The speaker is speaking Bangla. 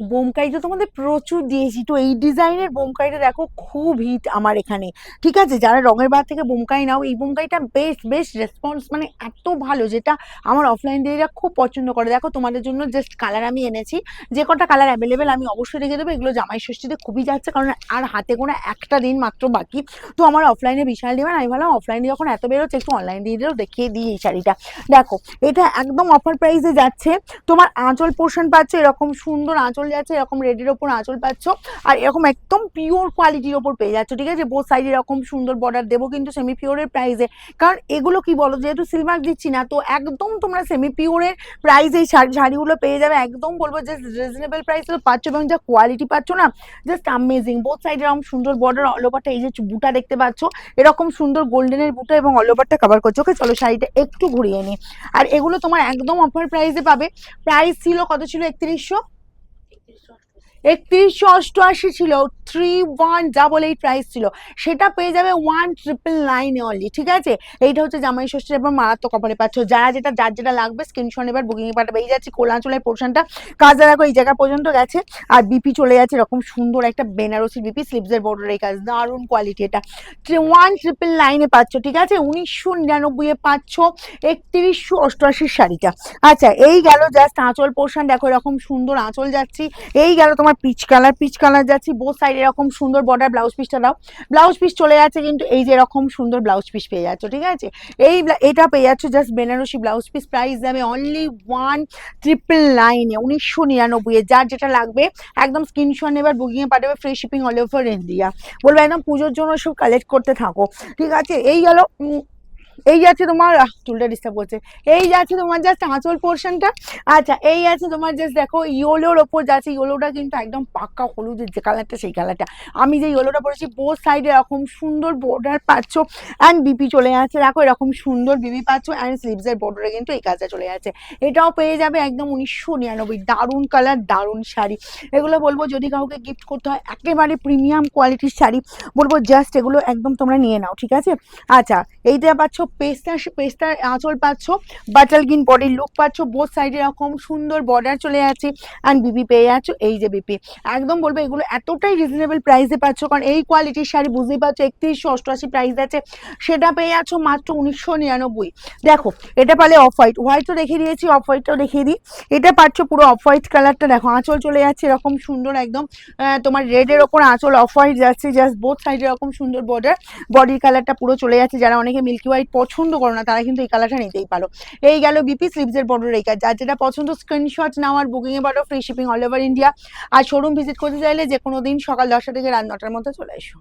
বোমকাই তো তোমাদের প্রচুর দিয়েছি। তো এই ডিজাইনের বোমকাইটা দেখো খুব হিট আমার এখানে। ঠিক আছে? যারা রঙের বার থেকে বোমকাই নাও, এই বোমকাইটা বেশ বেশ রেসপন্স মানে এত ভালো যেটা আমার অফলাইন দিদিরা খুব পছন্দ করে। দেখো, তোমাদের জন্য জাস্ট কালার আমি এনেছি। যে কটা কালার অ্যাভেলেবেল আমি অবশ্যই রেখে দেবো। এগুলো জামাই ষষ্ঠীতে খুবই যাচ্ছে, কারণ আর হাতে কোনো একটা দিন মাত্র বাকি। তো আমার অফলাইনে বিশাল ডিমান্ড আমি ভাবলাম অফলাইনে যখন এত বেরোচ্ছে, একটু অনলাইন দিদিরও দেখিয়ে দিই এই শাড়িটা। দেখো, এটা একদম অফার প্রাইসে যাচ্ছে। তোমার আঁচল পোর্শন পাচ্ছ এরকম সুন্দর আঁচল যাচ্ছে, এরকম রেডির ওপর আঁচল পাচ্ছ। আর এরকম একদম পিওর কোয়ালিটির ওপর পেয়ে যাচ্ছ, ঠিক আছে? বোথ সাইড এরকম সুন্দর বর্ডার দেবো কিন্তু সেমি পিওরের প্রাইসে কারণ এগুলো কি বলো, যেহেতু সিলভার দিচ্ছি না, তো একদম তোমরা সেমি পিওরের প্রাইস এই শাড়ি, শাড়িগুলো পেয়ে যাবে। একদম বলব যে রিজনেবল প্রাইসে পাচ্ছ এবং যা কোয়ালিটি পাচ্ছ না জাস্ট আমেজিং বোথ সাইড এরকম সুন্দর বর্ডার অল ওভারটা এই যে বুটা দেখতে পাচ্ছ, এরকম সুন্দর গোল্ডেনের বুটা এবং অল ওভারটা কভার করছ। ওকে চলো শাড়িটা একটু ঘুরিয়ে নিই। আর এগুলো তোমার একদম অফার প্রাইসে পাবে। প্রাইস ছিল কত ছিল? একত্রিশশো। একত্রিশশো অষ্টআশি ছিল। Three one double eight price ছিল। সেটা পেয়ে যাবে ওয়ান ট্রিপল নাইনে অনলি ঠিক আছে? এইটা হচ্ছে জামাই ষষ্ঠীর এবার মারাত্মক অফারে পাচ্ছ যারা যেটা, যার যেটা লাগবে স্ক্রিনশট এবার বুকিং পাঠাবে, এই যাচ্ছে কোলাঞ্চলের পোর্শনটা কাজ দেখো এই জায়গা পর্যন্ত গেছে। আর বিপি চলে যাচ্ছে এরকম সুন্দর একটা বেনারসি বিপি স্লিপসের বর্ডার এই কাজ, দারুণ কোয়ালিটি এটা। ওয়ান ট্রিপল নাইনে পাচ্ছ, ঠিক আছে? উনিশশো নিরানব্বই এ পাচ্ছ একত্রিশশো অষ্টআশির শাড়িটা। আচ্ছা এই গেল জাস্ট আঁচল পোর্শন দেখো এরকম সুন্দর আঁচল যাচ্ছি। এই গেল তোমার পিচ কালার পিচ কালার যাচ্ছি বোথ সাইড এরকম সুন্দর বর্ডার ব্লাউজ পিসটা দাও। ব্লাউজ পিস চলে যাচ্ছে কিন্তু এই যে এরকম সুন্দর ব্লাউজ পিস পেয়ে যাচ্ছ ঠিক আছে? এই এটা পেয়ে যাচ্ছ just Banarasi blouse piece price যাবে অনলি ওয়ান ট্রিপল নাইনে উনিশশো নিরানব্বই এ। যার যেটা লাগবে একদম স্ক্রিনশট নেবার বুকিংয়ে পাঠাবে free shipping all over India বলব একদম পুজোর জন্য সব কালেক্ট করতে থাকো ঠিক আছে? এই উম, এই যাচ্ছে তোমার চুলটা ডিস্টার্ব করছে। এই যাচ্ছে তোমার জাস্ট আঁচল পোর্শনটা আচ্ছা এই আছে তোমার জাস্ট দেখো ইয়োলোর ওপর যাচ্ছে ইয়োলোটা কিন্তু একদম পাক্কা হলুদের যে কালারটা সেই কালারটা আমি যে ইয়োলোটা পরেছি বোথ সাইডে এরকম সুন্দর বর্ডার পাচ্ছ অ্যান্ড বিপি চলে যাচ্ছে। দেখো, এরকম সুন্দর বিপি পাচ্ছ অ্যান্ড স্লিভসের বর্ডারে কিন্তু এই কাজটা চলে যাচ্ছে। এটাও পেয়ে যাবে একদম উনিশশো নিরানব্বই। দারুণ কালার দারুণ শাড়ি। এগুলো বলব, যদি কাউকে গিফট করতে হয়, একেবারে প্রিমিয়াম কোয়ালিটির শাড়ি বলব জাস্ট এগুলো একদম তোমরা নিয়ে নাও, ঠিক আছে? আচ্ছা এইটা পাচ্ছ পেস্তা পেস্তার আঁচল পাচ্ছ বাটাল গ্রিন বডির লুক পাচ্ছ বোথ সাইডে এরকম সুন্দর বর্ডার চলে যাচ্ছে অ্যান্ড বিপি পেয়ে যাচ্ছ, এই যে বিপি একদম বলব, এগুলো এতটাই রিজনেবল প্রাইসে পাচ্ছ, কারণ এই কোয়ালিটির শাড়ি বুঝতেই পারছ, একত্রিশশো অষ্টআশি প্রাইস আছে, সেটা পেয়ে যাচ্ছ মাত্র উনিশশো নিরানব্বই। দেখো, এটা পালে অফ হোয়াইট হোয়াইটও দেখিয়ে দিয়েছি অফ হোয়াইটটাও দেখিয়ে দিই। এটা পাচ্ছ পুরো অফ হোয়াইট কালারটা দেখো, আঁচল চলে যাচ্ছে, এরকম সুন্দর একদম তোমার রেডের ওপর আঁচল অফ হোয়াইট যাচ্ছে জাস্ট বোথ সাইডে এরকম সুন্দর বর্ডার বডির কালারটা পুরো চলে যাচ্ছে, যারা অনেকে মিল্কি হোয়াইট পছন্দ করো না, তারা কিন্তু এই কালারটা নিতেই পারো। এই গেল বিপি স্লিপস বর্ডার এই কাজ যার যেটা পছন্দ স্ক্রিনশট নেওয়ার এ পাঠাও free shipping all over India আর শোরুম ভিজিট করতে চাইলে যে কোনো দিন সকাল দশটা থেকে রাত নটার মধ্যে চলে এসো।